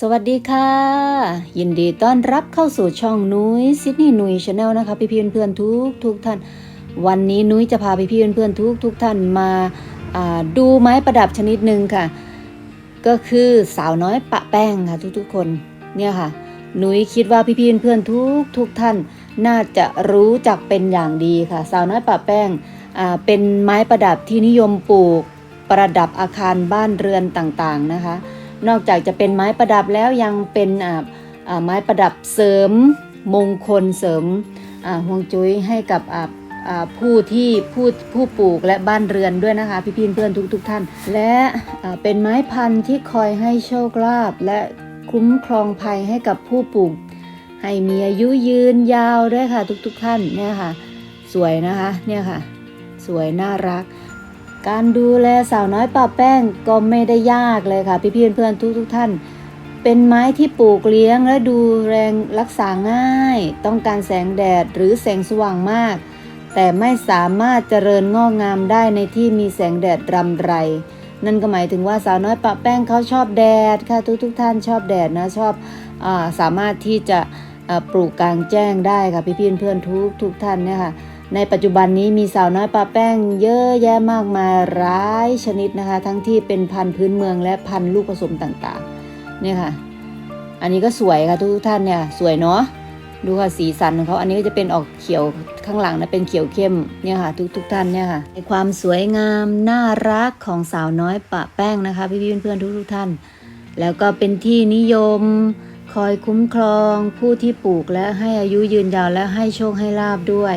สวัสดีค่ะ ยินดีต้อนรับเข้าสู่ช่องนุ้ยซิดนีย์นุ้ยชาแนลนะคะพี่พี่เพื่อนๆทุกทุกท่าน วันนี้นุ้ยจะพาพี่พี่เพื่อนๆทุกทุกท่านมาาดูไม้ประดับชนิดหนึ่งค่ะ ก็คือสาวน้อยปะแป้งค่ะทุกๆคนเนี่ยค่ะนุ้ยคิดว่าพี่พี่เพื่อนๆทุกทุกท่าน น่าจะรู้จักเป็นอย่างดีค่ะ สาวน้อยปะแป้งเป็นไม้ประดับที่นิยมปลูกประดับอาคารบ้านเรือนต่างๆนะคะ นอกจากจะเป็นไม้ประดับแล้วยังเป็นอ่าไม้ประดับเสริมมงคลเสริมอ่าฮวงจุ้ยให้กับอ่าผู้ที่ผู้ผู้ปลูกและบ้านเรือนด้วยนะคะ พี่พี่เพื่อนทุกทุกท่าน และอ่าเป็นไม้พันธุ์ที่คอยให้โชคลาภและคุ้มครองภัยให้กับผู้ปลูก ให้มีอายุยืนยาวด้วยค่ะทุกๆท่านเนี่ยค่ะ สวยนะคะเนี่ยค่ะ สวยน่ารัก การดูแลสาวน้อยป่าแป้งก็ไม่ได้ยากเลยค่ะ พี่พี่ๆเพื่อนๆทุกทุกๆท่าน เป็นไม้ที่ปลูกเลี้ยงและดูแรงรักษาง่าย ต้องการแสงแดดหรือแสงสว่างมาก แต่ไม่สามารถเจริญงอกงามได้ในที่มีแสงแดดรำไร นั่นก็หมายถึงว่าสาวน้อยปะแป้งเขาชอบแดดค่ะทุกทุกๆท่านชอบแดดนะชอบอาสามารถที่จะปลูกกลางแจ้งได้ค่ะพี่พี่ๆเพื่อนๆทุกทุกท่านเนี่ยค่ะ ในปัจจุบันนี้มีสาวน้อยปลาแป้งเยอะแยะมากมายหลายชนิดนะคะ ทั้งที่เป็นพันธุ์พื้นเมืองและพันธุ์ลูกผสมต่างๆเนี่ยค่ะ อันนี้ก็สวยค่ะทุกท่านเนี่ยสวยเนาะดูค่ะสีสันของเขาอันนี้ก็จะเป็นออกเขียวข้างหลังนะเป็นเขียวเข้มเนี่ยค่ะ ทุกๆท่านเนี่ยค่ะในความสวยงามน่ารักของสาวน้อยปะแป้งนะคะพี่ๆเพื่อนๆทุกๆท่าน แล้วก็เป็นที่นิยมคอยคุ้มครองผู้ที่ปลูกและให้อายุยืนยาวและให้โชคให้ลาบด้วย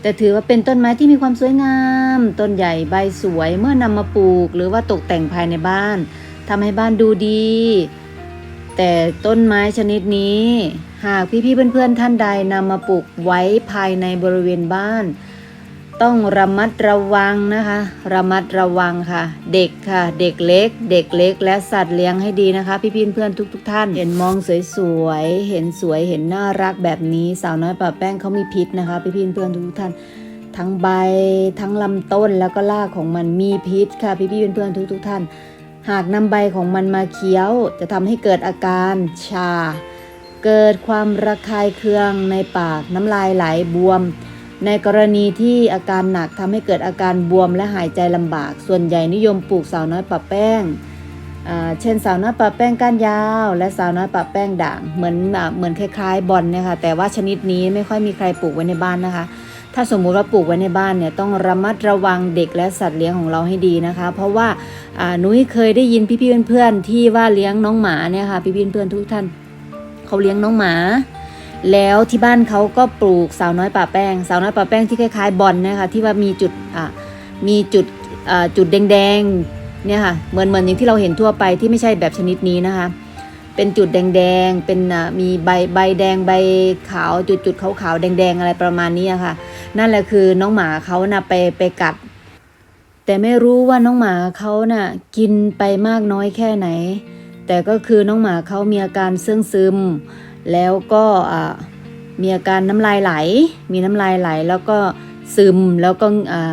แต่ถือว่าเป็นต้นไม้ที่มีความสวยงาม ต้นใหญ่ใบสวยเมื่อนำมาปลูก หรือว่าตกแต่งภายในบ้านทำให้บ้านดูดี แต่ต้นไม้ชนิดนี้ หากพี่ๆเพื่อนๆท่านใดนำมาปลูกไว้ภายในบริเวณบ้าน ต้องระมัดระวังนะคะ ระมัดระวังค่ะ เด็กค่ะ เด็กเล็ก เด็กเล็ก และสัตว์เลี้ยงให้ดีนะคะ พี่ๆเพื่อนทุกๆท่าน เห็นมองสวยๆ เห็นสวยเห็นน่ารักแบบนี้สาวน้อยป่าแป้งเขามีพิษนะคะ พี่ๆเพื่อนทุกท่าน ทั้งใบทั้งลำต้นแล้วก็รากของมันมีพิษค่ะ พี่ๆเพื่อนทุกๆท่าน หากนำใบของมันมาเคี้ยว จะทำให้เกิดอาการชา เกิดความระคายเคืองในปากน้ำลายไหลบวม ในกรณีที่อาการหนักทำให้เกิดอาการบวมและหายใจลำบาก ส่วนใหญ่นิยมปลูกสาวน้อยปะแป้ง เช่นสาวน้อยปะแป้งก้านยาว และสาวน้อยปะแป้งด่าง เหมือนเหมือนคล้ายๆบอลเนี่ยค่ะแต่ว่าชนิดนี้ไม่ค่อยมีใครปลูกไว้ในบ้านนะคะ ถ้าสมมุติว่าปลูกไว้ในบ้านเนี่ยต้องระมัดระวังเด็กและสัตว์เลี้ยงของเราให้ดีนะคะ เพราะว่าอ่านุ้ยเคยได้ยินพี่ๆเพื่อนๆที่ว่าเลี้ยงน้องหมาเนี่ยค่ะพี่ๆเพื่อนทุกท่านเขาเลี้ยงน้องหมา แล้วที่บ้านเขาก็ปลูกสาวน้อยป่าแป้ง สาวน้อยป่าแป้งที่คล้ายๆบอลนะคะที่ว่ามีจุดอ่ามีจุดอ่าจุดแดงๆเนี่ยค่ะเหมือนเหมือนอย่างที่เราเห็นทั่วไปที่ไม่ใช่แบบชนิดนี้นะคะ เป็นจุดแดงๆเป็นอ่ามีใบใบแดงใบขาวจุดจุดขาวๆแดงๆอะไรประมาณนี้อะค่ะ นั่นแหละคือน้องหมาเขาน่ะไปไปกัด แต่ไม่รู้ว่าน้องหมาเขาน่ะกินไปมากน้อยแค่ไหน แต่ก็คือน้องหมาเขามีอาการเสื่องซึม แล้วก็มีอาการน้ำลายไหล มีน้ำลายไหล แล้วก็ซึมแล้วก็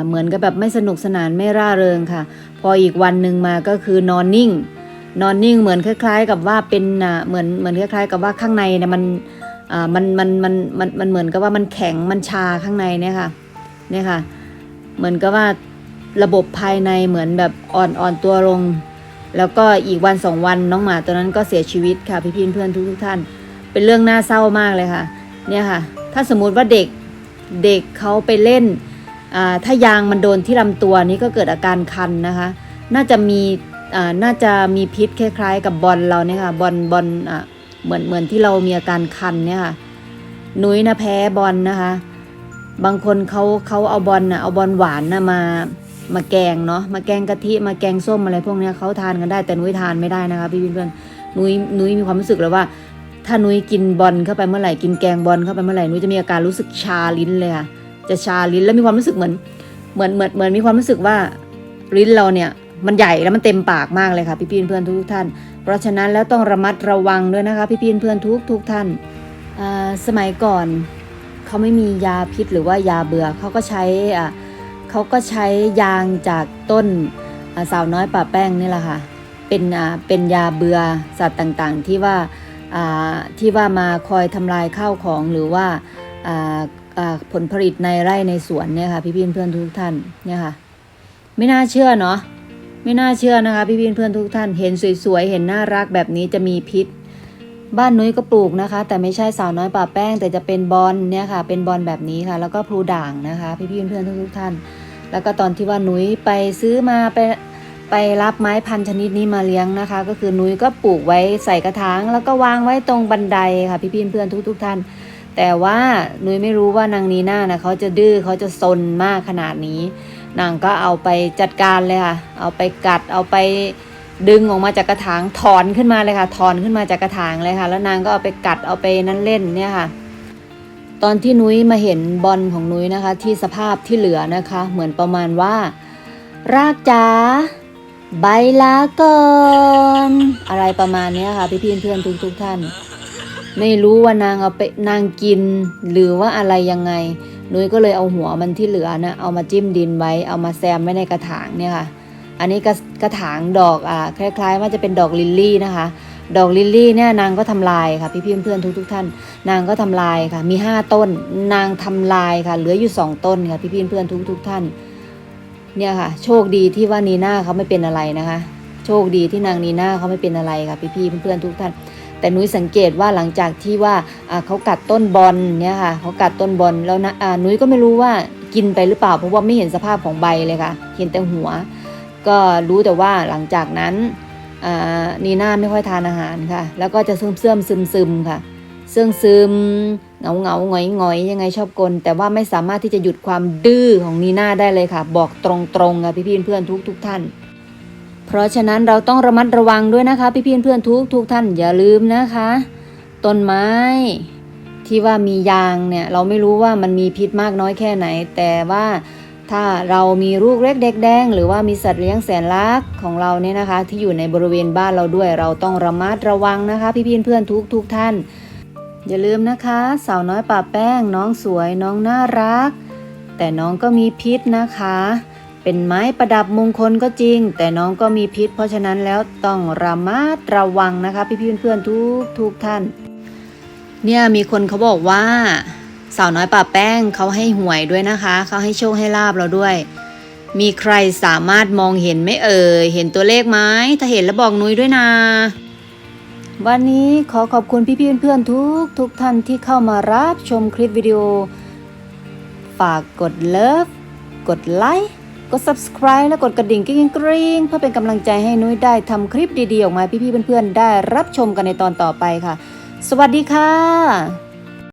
เหมือนกับแบบไม่สนุกสนานไม่ร่าเริงค่ะ พออีกวันหนึ่งมาก็คือนอนนิ่ง นอนนิ่งเหมือนคล้าย ๆ กับว่าเป็นเหมือนเหมือนคล้าย ๆ กับว่าข้างในเนี่ยมันมันมันมันมันมันเหมือนกับว่ามันแข็งมันชาข้างในเนี่ยค่ะเนี่ยค่ะ เหมือนกับว่าระบบภายในเหมือนแบบอ่อนอ่อนตัวลง แล้วก็อีกวันสองวันน้องหมาตัวนั้นก็เสียชีวิตค่ะพี่พี่เพื่อนทุกทุกท่าน เป็นเรื่องน่าเศร้ามากเลยค่ะ เนี่ยค่ะ ถ้าสมมุติว่าเด็กเด็กเขาไปเล่น ถ้ายางมันโดนที่ลำตัวนี้ก็เกิดอาการคันนะคะ น่าจะมีน่าจะมีพิษคล้ายๆ กับบอลเราเนี่ยค่ะบอลบอลอะเหมือนเหมือนที่เรามีอาการคันเนี่ยค่ะนุ้ยนะแพ้บอลนะคะ บางคนเขาเขาเอาบอลน่ะเอาบอลหวานนะมามาแกงเนาะมาแกงกะทิมาแกงส้มอะไรพวกนี้เขาทานกันได้แต่นุ้ยทานไม่ได้นะคะพี่เพื่อนๆนุ้ยนุ้ยมีความรู้สึกเลยว่า ถ้านุ้ยกินบอลเข้าไปเมื่อไหร่กินแกงบอลเข้าไปเมื่อไหร่นุ้ยจะมีอาการรู้สึกชาลิ้นเลยค่ะจะชาลิ้นแล้วมีความรู้สึกเหมือนเหมือนเหมือนเหมือนมีความรู้สึกว่าลิ้นเราเนี่ยมันใหญ่แล้วมันเต็มปากมากเลยค่ะ พี่ๆเพื่อนทุกท่าน เพราะฉะนั้นแล้วต้องระมัดระวังด้วยนะคะ พี่ๆเพื่อนทุกทุกท่านสมัยก่อนเขาไม่มียาพิษหรือว่ายาเบื่อเขาก็ใช้อ่าเขาก็ใช้ยางจากต้นสาวน้อยป่าแป้งนี่แหละค่ะเป็นอ่าเป็นยาเบื่อสัตว์ต่างๆ ที่ว่า ที่ว่ามาคอยทำลายข้าวของหรือว่าผลผลิตในไร่ในสวนเนี่ยค่ะพี่ๆเพื่อนทุกท่านเนี่ยค่ะ ไม่น่าเชื่อเนาะไม่น่าเชื่อนะคะพี่ๆเพื่อนทุกท่าน เห็นสวยๆเห็นน่ารักแบบนี้จะมีพิษ บ้านนุ้ยก็ปลูกนะคะ แต่ไม่ใช่สาวน้อยป่าแป้ง แต่จะเป็นบอลเนี่ยค่ะ เป็นบอลแบบนี้ค่ะ แล้วก็พลูด่างนะคะ พี่ๆเพื่อนทุกท่าน แล้วก็ตอนที่ว่านุ้ยไปซื้อมาไป ไปรับไม้พันธุ์ชนิดนี้มาเลี้ยงนะคะ ก็คือนุ้ยก็ปลูกไว้ใส่กระถาง แล้วก็วางไว้ตรงบันไดค่ะพี่ๆเพื่อนทุกๆท่าน แต่ว่านุ้ยไม่รู้ว่านางนีน่านะเขาจะดื้อเขาจะซนมากขนาดนี้ นางก็เอาไปจัดการเลยค่ะ เอาไปกัดเอาไปดึงออกมาจากกระถางถอนขึ้นมาเลยค่ะ ถอนขึ้นมาจากกระถางเลยค่ะ แล้วนางก็เอาไปกัดเอาไปนั่นเล่นเนี่ยค่ะ ตอนที่นุ้ยมาเห็นบอลของนุ้ยนะคะ ที่สภาพที่เหลือนะคะ เหมือนประมาณว่า รากจ๋า ใบลาก่อนอะไรประมาณนี้ค่ะพี่พี่เพื่อนทุกทุกท่าน ไม่รู้ว่านางเอาไปนางกิน หรือว่าอะไรยังไงนุ้ยก็เลยเอาหัวมันที่เหลือนะเอามาจิ้มดินไว้ เอามาแซมไว้ในกระถางเนี่ยค่ะ อันนี้กระกระถางดอกอ่าคล้ายๆ ว่าจะเป็นดอกลิลลี่นะคะ ดอกลิลลี่เนี่ยนางก็ทำลายค่ะพี่ๆเพื่อนๆทุกท่าน นางก็ทำลายค่ะ มีห้าต้น นางทำลายค่ะ เหลืออยู่สองต้นค่ะพี่ๆเพื่อนๆทุกท่าน เนี่ยค่ะ โชคดีที่ว่านีน่าเขาไม่เป็นอะไรนะคะ โชคดีที่นางนีน่าเขาไม่เป็นอะไรค่ะพี่ๆเพื่อนๆทุกท่าน แต่นุ้ยสังเกตว่าหลังจากที่ว่าเขากัดต้นบอลเนี่ยค่ะเขากัดต้นบอลแล้วนะนุ้ยก็ไม่รู้ว่ากินไปหรือเปล่า เพราะว่าไม่เห็นสภาพของใบเลยค่ะ เห็นแต่หัว ก็รู้แต่ว่าหลังจากนั้นนีน่าไม่ค่อยทานอาหารค่ะ แล้วก็จะเสื่อมเสื่อมซึมซึมๆค่ะเสื่องซึม เงาเงาหงอยหงอยยังไงชอบกล แต่ว่าไม่สามารถที่จะหยุดความดื้อของนีน่าได้เลยค่ะ บอกตรงๆค่ะพี่ๆเพื่อนทุกทุกท่าน เพราะฉะนั้นเราต้องระมัดระวังด้วยนะคะ พี่พี่เพื่อนทุกทุกท่านอย่าลืมนะคะ ต้นไม้ที่ว่ามียางเนี่ยเราไม่รู้ว่ามันมีพิษมากน้อยแค่ไหน แต่ว่าถ้าเรามีลูกเล็กเด็กแดง หรือว่ามีสัตว์เลี้ยงแสนรักของเราเนี่ยนะคะ ที่อยู่ในบริเวณบ้านเราด้วย เราต้องระมัดระวังนะคะ พี่พี่เพื่อนทุกทุกท่าน อย่าลืมนะคะ สาวน้อยป่าแป้ง น้องสวยน้องน่ารัก แต่น้องก็มีพิษนะคะ เป็นไม้ประดับมงคลก็จริง แต่น้องก็มีพิษ เพราะฉะนั้นแล้วต้องระมัดระวังนะคะ พี่ๆเพื่อนๆทุกทุกท่าน เนี่ยมีคนเขาบอกว่าสาวน้อยป่าแป้งเขาให้หวยด้วยนะคะเขาให้โชคให้ลาบเราด้วย มีใครสามารถมองเห็นไหมเอ่ยเห็นตัวเลขไหมถ้าเห็นแล้วบอกนุ้ยด้วยนะ วันนี้ขอขอบคุณพี่ๆเพื่อนๆทุกทุกท่านที่เข้ามารับชมคลิปวิดีโอ ฝากกดเลิฟ กดไลค์ กด subscribe และกดกระดิ่งกริ๊งกริ๊งเพื่อเป็นกำลังใจให้นุ้ยได้ทำคลิปดีๆ ออกมาพี่ๆเพื่อนๆได้รับชมกันในตอนต่อไปค่ะ สวัสดีค่ะ